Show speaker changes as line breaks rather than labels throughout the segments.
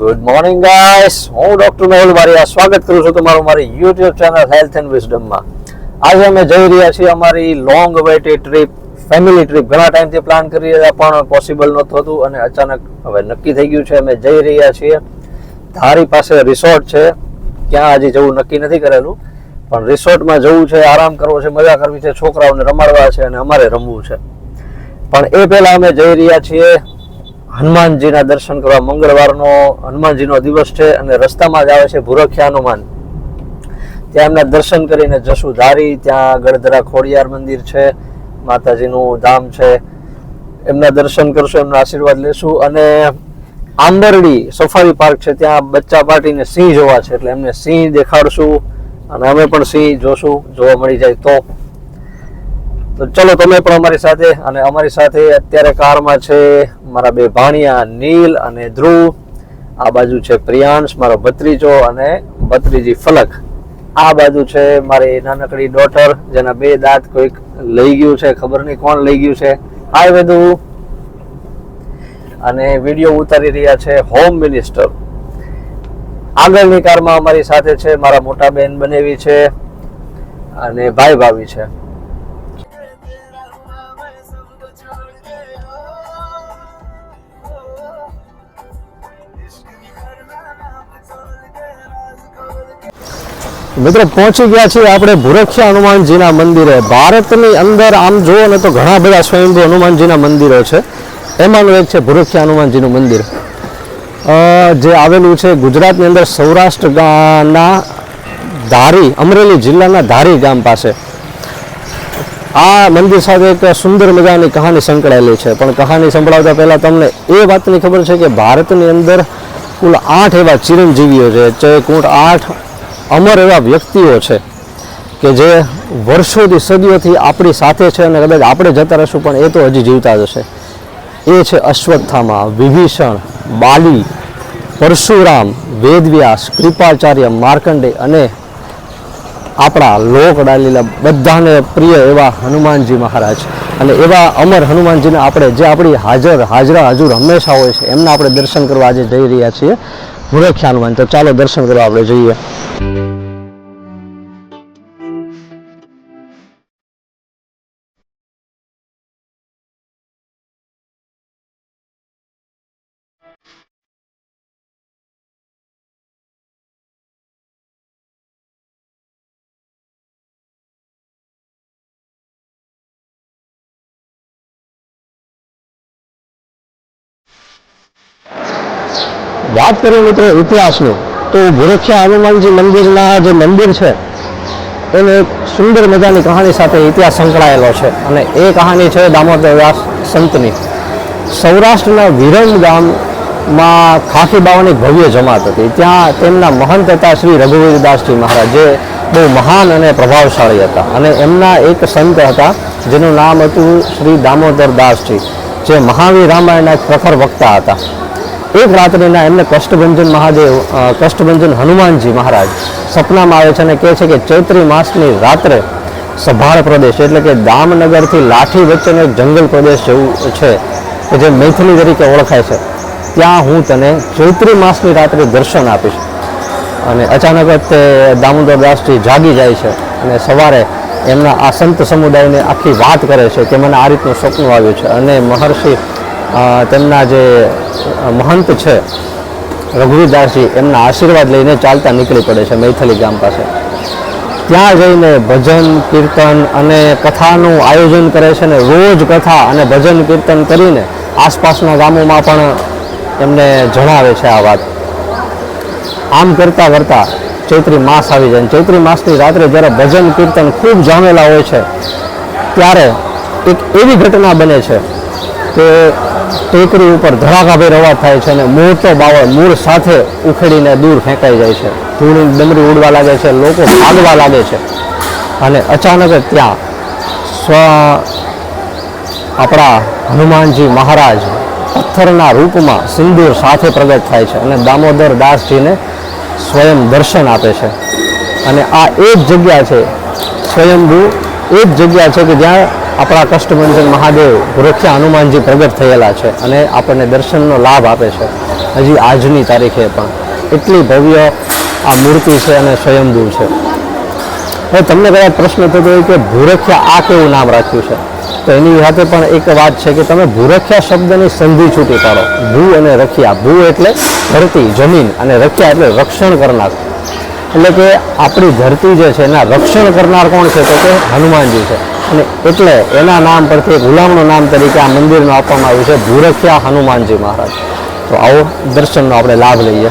Good morning guys હું doctor Mehul Maria. સ્વાગત કરું છું તમારું મારી યુટ્યુબ ચેનલ હેલ્થ એન્ડ વિઝડમમાં આજે અમે જઈ રહ્યા છીએ અમારી long waited trip family trip ઘણા ટાઈમથી પ્લાન કરી રહ્યા, પણ પોસિબલ નહોતું થતું અને અચાનક હવે નક્કી થઈ ગયું છે. અમે જઈ રહ્યા છીએ. ધારી પાસે રિસોર્ટ છે. ક્યાં હજી જવું નક્કી નથી કરેલું, પણ રિસોર્ટમાં જવું છે, આરામ કરવો છે, મજા કરવી છે, છોકરાઓને રમાડવા છે અને અમારે રમવું છે. પણ એ પહેલાં અમે જઈ રહ્યા છીએ હનુમાનજીના દર્શન કરવા મંગળવારનો હનુમાનજીનો દિવસ છે અને રસ્તામાં જ આવે છે ભૂરખ્યા હનુમાન. ત્યાં એમના દર્શન કરીને જશું ધારી ત્યાં ગળધરા ખોડિયાર મંદિર છે, માતાજીનું ધામ છે. એમના દર્શન કરશું, એમના આશીર્વાદ લેશું અને આંબરડી સફારી પાર્ક છે, ત્યાં બચ્ચા પાર્ટીને સિંહ જોવા છે, એટલે એમને સિંહ દેખાડશું અને અમે પણ સિંહ જોશું, જોવા મળી જાય તો. તો ચલો, તમે પણ અમારી સાથે અને અમારી સાથે અત્યારે કારમાં છે મારા બે ભાણિયા, નીલ અને ધ્રુવ. આ બાજુ છે પ્રિયાંશ, મારો ભત્રીજો અને ભત્રીજી ફલક. આ બાજુ છે મારી નાનકડી ડોટર જેના બે દાંત કોઈક લઈ ગયું છે, ખબર નહીં કોણ લઈ ગયું છે. હાય વેદુ. અને વીડિયો ઉતારી રહ્યા છે હોમ મિનિસ્ટર આગળની કારમાં અમારી સાથે છે મારા મોટા બેન બનેવી છે અને ભાઈ ભાભી છે. મિત્રો પહોંચી ગયા છીએ આપણે ભૂરખ્યા હનુમાનજીના મંદિરે. ભારતની અંદર આમ જુઓ ને તો ઘણા બધા સ્વયંભૂ હનુમાનજીના મંદિરો છે. એમાંનું એક છે ભૂરખ્યા હનુમાનજીનું મંદિર. જે આવેલું છે ગુજરાતની અંદર સૌરાષ્ટ્ર ગામના ધારી, અમરેલી જિલ્લાના ધારી ગામ પાસે. આ મંદિર સાથે એક સુંદર મજાની કહાની સંકળાયેલી છે. પણ કહાની સંભળાવતા પહેલાં તમને એ વાતની ખબર છે કે ભારતની અંદર કુલ આઠ એવા ચિરંજીવીઓ છે. જે કુલ આઠ અમર એવા વ્યક્તિઓ છે કે જે વર્ષોથી સદીઓથી આપણી સાથે છે અને કદાચ આપણે જતા રહીશું, પણ એ તો હજી જીવતા જ હશે. એ છે અશ્વત્થામા, વિભીષણ, બાલી, પરશુરામ, વેદવ્યાસ, કૃપાચાર્ય માર્કંડે અને આપણા લોક ડાલીલા બધાને પ્રિય એવા હનુમાનજી મહારાજ. અને એવા અમર હનુમાનજીને આપણે જે આપણી હાજર, હાજરા હજુર હંમેશા હોય છે, એમના આપણે દર્શન કરવા આજે જઈ રહ્યા છીએ. વૃક્ષ હનુમાન તો ચાલો દર્શન કરવા આપણે જઈએ. વાત કરીએ મિત્રો ઇતિહાસની. તો ભૂરખ્યા હનુમાનજી મંદિરના જે મંદિર છે, એને સુંદર મજાની કહાની સાથે ઇતિહાસ સંકળાયેલો છે. અને એ કહાની છે દામોદર દાસ સંતની. સૌરાષ્ટ્રના વિરંગ ગામમાં ખાખી બાવાની ભવ્ય જમાત હતી. ત્યાં તેમના મહંત હતા શ્રી રઘુવીરદાસજી મહારાજ, જે બહુ મહાન અને પ્રભાવશાળી હતા. અને એમના એક સંત હતા, જેનું નામ હતું શ્રી દામોદર દાસજી, જે મહાવીર રામાયણના પ્રખર વક્તા હતા. એક રાત્રિના એમને કષ્ટભંજન મહાદેવ કષ્ટભંજન હનુમાનજી મહારાજ સપનામાં આવે છે અને કહે છે કે ચૈત્રી માસની રાત્રે સભાળ પ્રદેશ એટલે કે દામનગરથી લાઠી વચ્ચેનો એક જંગલ પ્રદેશ જેવું છે, કે જે મૈથિલી તરીકે ઓળખાય છે. ત્યાં હું તને ચૈત્રી માસની રાત્રે દર્શન આપીશ. અને અચાનક જ તે દામોદર દાસજી જાગી જાય છે અને સવારે એમના આ સંત સમુદાયને આખી વાત કરે છે કે મને આ રીતનું સપનું આવ્યું છે. અને મહર્ષિ તેમના જે મહંત છે, રઘુવીરદાસજી, એમના આશીર્વાદ લઈને ચાલતા નીકળી પડે છે મૈથલી ગામ પાસે. ત્યાં જઈને ભજન, કીર્તન અને કથાનું આયોજન કરે છે ને રોજ કથા અને ભજન, કીર્તન કરીને આસપાસના ગામોમાં પણ એમને જણાવે છે આ વાત. આમ કરતા કરતા ચૈત્રી માસ આવી જાય ચૈત્રી માસની રાત્રે જ્યારે ભજન, કીર્તન ખૂબ જામેલા હોય છે, ત્યારે એક એવી ઘટના બને છે કે ટેકરી ઉપર ધડાકાભેર અવાજ થાય છે અને મૂળ તો બાવળ, મૂળ સાથે ઉખેડીને દૂર ફેંકાઈ જાય છે. ધૂળ ડમરી ઉડવા લાગે છે, લોકો ભાગવા લાગે છે. અને અચાનક જ ત્યાં સ્વ આપણા હનુમાનજી મહારાજ પથ્થરના રૂપમાં સિંદૂર સાથે પ્રગટ થાય છે અને દામોદર દાસજીને સ્વયં દર્શન આપે છે. અને આ એ જ જગ્યા છે, સ્વયંભૂ એ જ જગ્યા છે કે જ્યાં આપણા કષ્ટભંજન મહાદેવ વૃક્ષા હનુમાનજી પ્રગટ થયેલા છે અને આપણને દર્શનનો લાભ આપે છે. હજી આજની તારીખે પણ. એટલી ભવ્ય આ મૂર્તિ છે અને સ્વયંભૂ છે. હવે તમને કદાચ પ્રશ્ન થતો હોય કે ભૂરખ્યા આ કેવું નામ રાખ્યું છે? તો એની સાથે પણ એક વાત છે કે તમે ભૂરખ્યા શબ્દની સંધિ છૂટી પાડો. ભૂ અને રખિયા. ભૂ એટલે ધરતી, જમીન અને રખ્યા એટલે રક્ષણ કરનાર. એટલે કે આપણી ધરતી જે છે એના રક્ષણ કરનાર કોણ છે? તો કે હનુમાનજી છે. અને એટલે એના નામ પરથી એક ગુલામનું નામ તરીકે આ મંદિરનું આપવામાં આવ્યું છે ભૂરખિયા હનુમાનજી મહારાજ. તો આવો દર્શનનો આપણે લાભ લઈએ.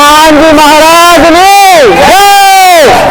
હનુમાનજી મહારાજ